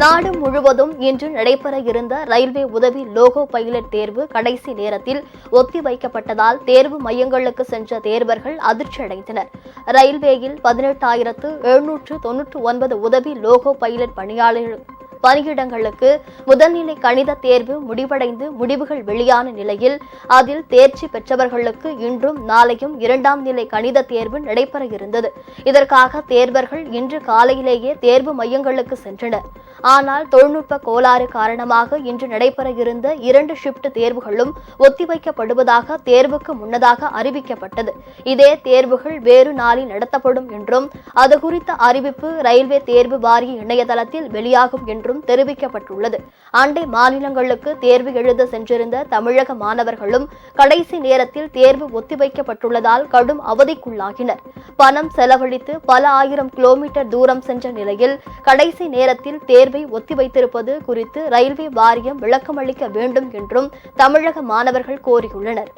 நாடு முழுவதும் இன்று நடைபெற இருந்த ரயில்வே உதவி லோகோ பைலட் தேர்வு கடைசி நேரத்தில் ஒத்திவைக்கப்பட்டதால் தேர்வு மையங்களுக்கு சென்ற தேர்வர்கள் அதிர்ச்சியடைந்தனர். ரயில்வேயில் பதினெட்டாயிரத்து எழுநூற்று தொன்னூற்று ஒன்பது உதவி லோகோ பைலட் பணியாளர்கள் பணியிடங்களுக்கு முதல்நிலை கணித தேர்வு முடிவடைந்து முடிவுகள் வெளியான நிலையில் அதில் தேர்ச்சி பெற்றவர்களுக்கு இன்றும் நாளையும் இரண்டாம் நிலை கணித தேர்வு நடைபெற இருந்தது. இதற்காக தேர்வர்கள் இன்று காலையிலேயே தேர்வு மையங்களுக்கு சென்றனர். ஆனால் தொழில்நுட்ப கோளாறு காரணமாக இன்று நடைபெற இருந்த இரண்டு ஷிப்ட் தேர்வுகளும் ஒத்திவைக்கப்படுவதாக தேர்வுக்கு முன்னதாக அறிவிக்கப்பட்டது. இதே தேர்வுகள் வேறு நாளில் நடத்தப்படும் என்றும் அது குறித்த அறிவிப்பு ரயில்வே தேர்வு வாரிய இணையதளத்தில் வெளியாகும் என்றும் தெரிவிக்கப்பட்டுள்ளது. அண்டை மாநிலங்களுக்கு தேர்வு எழுத சென்றிருந்த தமிழக மாணவர்களும் கடைசி நேரத்தில் தேர்வு ஒத்திவைக்கப்பட்டுள்ளதால் கடும் அவதிக்குள்ளாகினர். பணம் செலவழித்து பல ஆயிரம் கிலோமீட்டர் தூரம் சென்ற நிலையில் கடைசி நேரத்தில் தேர்வை ஒத்திவைத்திருப்பது குறித்து ரயில்வே வாரியம் விளக்கமளிக்க வேண்டும் என்றும் தமிழக மாணவர்கள் கோரியுள்ளனர்.